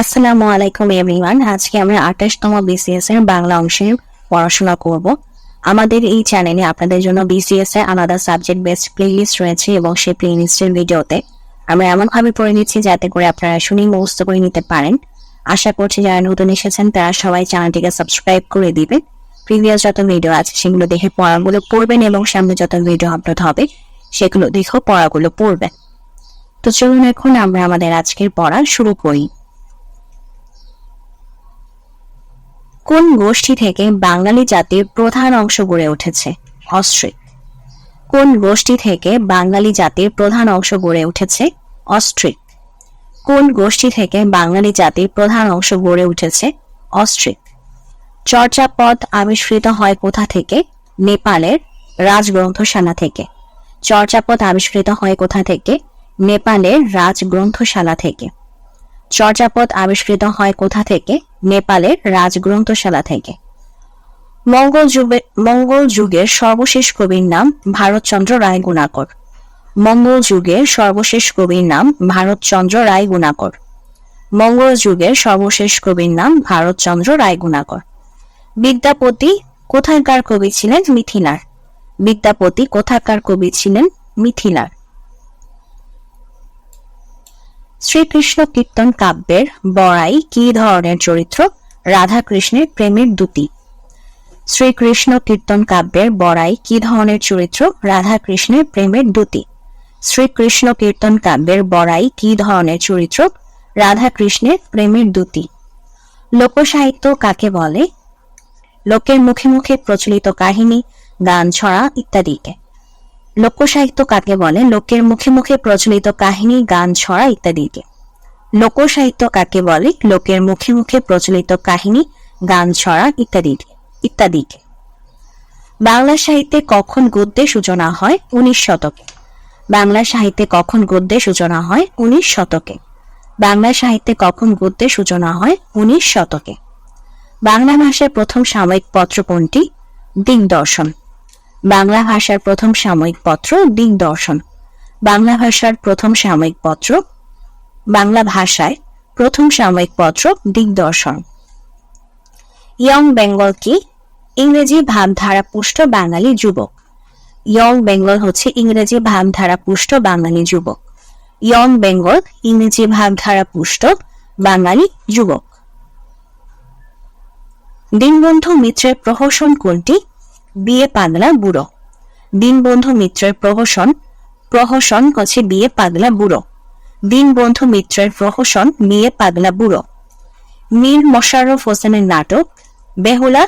আসসালামু আলাইকুম এভরিওয়ান আজকে আমরা আঠাশতম বিসিএস এর বাংলা অংশের পড়াশোনা করব। আমাদের এই চ্যানেলে আপনাদের জন্য বিসিএস এর আলাদা সাবজেক্ট বেসড প্লেলিস্ট রয়েছে এবং সেই প্লেলিস্টের ভিডিওতে আমরা এমনভাবে পড়ে নিচ্ছি যাতে করে আপনারা শুনেই মুখস্থ করে নিতে পারেন। আশা করছি যারা নতুন এসেছেন, তারা সবাই চ্যানেলটিকে সাবস্ক্রাইব করে দিবেন প্রিভিয়াস যত ভিডিও আছে, সেগুলো দেখে পড়াগুলো পড়বেন এবং সামনে যত ভিডিও আপলোড হবে, সেগুলো দেখেও পড়াগুলো পড়বেন। তো চলুন এখন আমরা আমাদের আজকের পড়া শুরু করি। কোন গোষ্ঠী থেকে বাঙালি জাতির প্রধান অংশ গড়ে উঠেছে? অস্ট্রিক কোন গোষ্ঠী থেকে বাঙালি জাতির প্রধান অংশ গড়ে উঠেছে? অস্ট্রিক কোন গোষ্ঠী থেকে বাঙালি জাতির প্রধান অংশ গড়ে উঠেছে? অস্ট্রিক চর্যাপদ আবিষ্কৃত হয় কোথা থেকে? নেপালের রাজগ্রন্থশালা থেকে। চর্যাপদ আবিষ্কৃত হয় কোথা থেকে? নেপালের রাজগ্রন্থশালা থেকে। চর্যাপদ আবিষ্কৃত হয় কোথা থেকে? নেপালের রাজগ্রন্থশালা থেকে। মঙ্গল যুগে, মঙ্গল যুগের সর্বশেষ কবির নাম ভারতচন্দ্র রায় গুণাকর মঙ্গল যুগের সর্বশেষ কবির নাম ভারতচন্দ্র রায় গুণাকর মঙ্গল যুগের সর্বশেষ কবির নাম ভারতচন্দ্র রায় গুণাকর বিদ্যাপতি কোথাকার কবি ছিলেন? মিথিলার। বিদ্যাপতি কোথাকার কবি ছিলেন? মিথিলার। শ্রীকৃষ্ণ কীর্তন কাব্যের বড়াই কি ধরনের চরিত্র? রাধা কৃষ্ণের প্রেমের দুটি। শ্রীকৃষ্ণ কীর্তন কাব্যের বড়াই কি ধরনের চরিত্র? রাধা কৃষ্ণের প্রেমের দুটি। শ্রীকৃষ্ণ কীর্তন কাব্যের বড়াই কি ধরনের চরিত্র? রাধা কৃষ্ণের প্রেমের দুটি। লোকসাহিত্য কাকে বলে? লোকের মুখে মুখে প্রচলিত কাহিনী, গান, ছড়া ইত্যাদিকে। লোকসাহিত্য কাকে বলে? লোকের মুখে মুখে প্রচলিত কাহিনী, গান, ছড়া ইত্যাদিকে। লোকসাহিত্য কাকে বলে? লোকের মুখে মুখে প্রচলিত কাহিনী, গান, ছড়া ইত্যাদি ইত্যাদিকে। বাংলা সাহিত্যে কখন গদ্যের সূচনা হয়? উনিশ শতকে। বাংলা সাহিত্যে কখন গদ্যের সূচনা হয়? উনিশ শতকে। বাংলা সাহিত্যে কখন গদ্যের সূচনা হয়? উনিশ শতকে। বাংলা ভাষার প্রথম সাময়িক পত্র কোনটি? দিগদর্শন। বাংলা ভাষার প্রথম সাময়িক পত্র দিগদর্শন বাংলা ভাষার প্রথম সাময়িক পত্র, বাংলা ভাষায় প্রথম সাময়িক পত্র দিগদর্শন ইয়ং বেঙ্গল কি? ইংরেজি ভাবধারা পুষ্ট বাঙালি যুবক। ইয়ং বেঙ্গল হচ্ছে ইংরেজি ভাবধারা পুষ্ট বাঙালি যুবক। ইয়ং বেঙ্গল, ইংরেজি ভাবধারা পুষ্ট বাঙালি যুবক। দীনবন্ধু মিত্রের প্রহসন কোনটি? বিয়ে পাগলা বুড়ো। দীনবন্ধু মিত্রের প্রহসন প্রহসন হচ্ছে বিয়ে পাগলা বুড়ো। দীনবন্ধু মিত্রের প্রহসন, বিয়ে পাগলা বুড়ো। মীর মোশাররফ হোসেনের নাটক, বেহুলা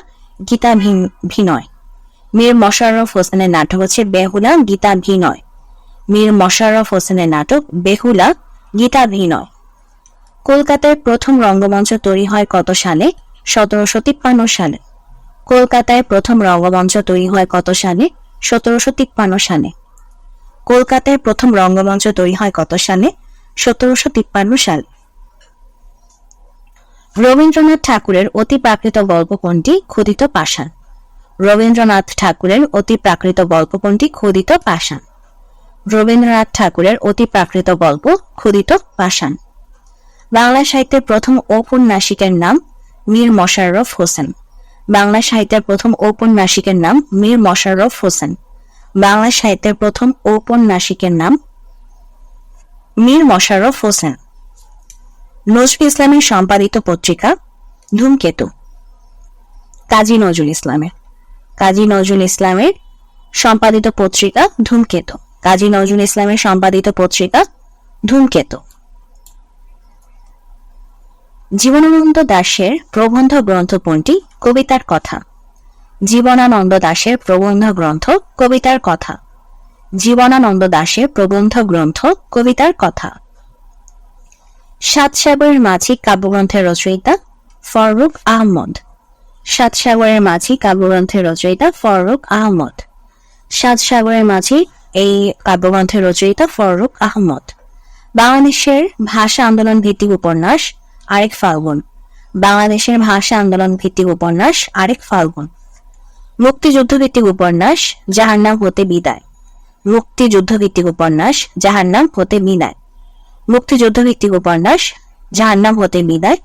গীতা ভিনয়। মীর মোশাররফ হোসেনের নাটক হচ্ছে বেহুলা গীতা ভিনয় মীর মোশাররফ হোসেনের নাটক, বেহুলা গীতা ভিনয় কলকাতায় প্রথম রঙ্গমঞ্চ তৈরি হয় কত সালে? সতেরোশো তিপ্পান্ন সালে। কলকাতায় প্রথম রঙ্গমঞ্চ তৈরি হয় কত সালে? সতেরোশো তিপ্পান্ন সালে। কলকাতায় প্রথম রঙ্গমঞ্চ তৈরি হয় কত সালে? সতেরোশো তিপ্পান্ন সালে। রবীন্দ্রনাথ ঠাকুরের অতি প্রাকৃত গল্প কোনটি? ক্ষুদিত পাষাণ। রবীন্দ্রনাথ ঠাকুরের অতি প্রাকৃত গল্প কোনটি? ক্ষুদিত পাষাণ। রবীন্দ্রনাথ ঠাকুরের অতি প্রাকৃত গল্প ক্ষুদিত পাষাণ। বাংলা সাহিত্যের প্রথম ঔপন্যাসিকের নাম মীর মশাররফ হোসেন। বাংলা সাহিত্যের প্রথম ঔপন্যাসিকের নাম মীর মশাররফ হোসেন। বাংলা সাহিত্যের প্রথম ঔপন্যাসিকের নাম মীর মশাররফ হোসেন। নজরুল ইসলামের সম্পাদিত পত্রিকা ধূমকেতু। কাজী নজরুল ইসলামের। কাজী নজরুল ইসলামের সম্পাদিত পত্রিকা ধূমকেতু। কাজী নজরুল ইসলামের সম্পাদিত পত্রিকা ধূমকেতু। জীবনানন্দ দাশের প্রবন্ধ গ্রন্থ কবিতার কথা। জীবনানন্দ দাশের প্রবন্ধ গ্রন্থ, কবিতার কথা। জীবনানন্দ দাশের প্রবন্ধ গ্রন্থ, কবিতার কথা। সাতসাগরের মাঝি কাব্যগ্রন্থের রচয়িতা ফররুক আহমদ। সাতসাগরের মাঝি কাব্যগ্রন্থের রচয়িতা ফররুক আহমদ। সাত সাগরের মাঝি এই কাব্যগ্রন্থের রচয়িতা ফররুক আহমদ। বাংলাদেশের ভাষা আন্দোলন ভিত্তিক উপন্যাস আরেক ফাল্গুন। বাংলাদেশের ভাষা আন্দোলন ভিত্তিক উপন্যাস আরেক ফাল্গুন। মুক্তিযুদ্ধ ভিত্তিক উপন্যাস, যাহার নাম হতে বিদায়। মুক্তিযুদ্ধ ভিত্তিক উপন্যাস, যাহার নাম হতে বিদায় মুক্তিযুদ্ধ ভিত্তিক উপন্যাস জাহান্নাম হতে বিদায়।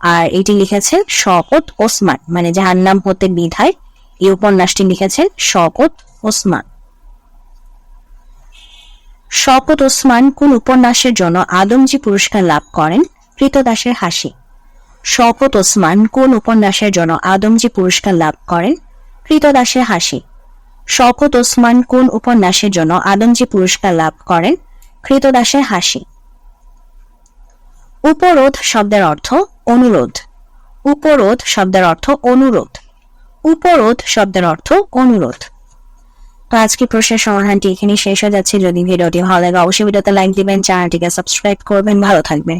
আর এটি লিখেছেন শকত ওসমান মানে যাহার নাম হতে বিদায় এই উপন্যাসটি লিখেছেন শকত ওসমান। শকত ওসমান কোন উপন্যাসের জন্য আদমজি পুরস্কার লাভ করেন? কৃতদাসের হাসি। শকত ওসমান কোন উপন্যাসের জন্য আদমজি পুরস্কার লাভ করেন? কৃতদাসের হাসি। শকত ওসমান কোন উপন্যাসের জন্য আদমজি পুরস্কার লাভ করেন? কৃতদাসের হাসি। উপরোধ শব্দের অর্থ অনুরোধ। উপরোধ শব্দের অর্থ অনুরোধ। উপরোধ শব্দের অর্থ অনুরোধ। তো আজকে প্রশ্নের সমাধানটি এখানে শেষ হয়ে যাচ্ছে। যদি ভিডিওটি ভালো লাগে, অবশ্যই ভিডিওতে লাইক দিবেন, চ্যানেলটিকে সাবস্ক্রাইব করবেন। ভালো থাকবে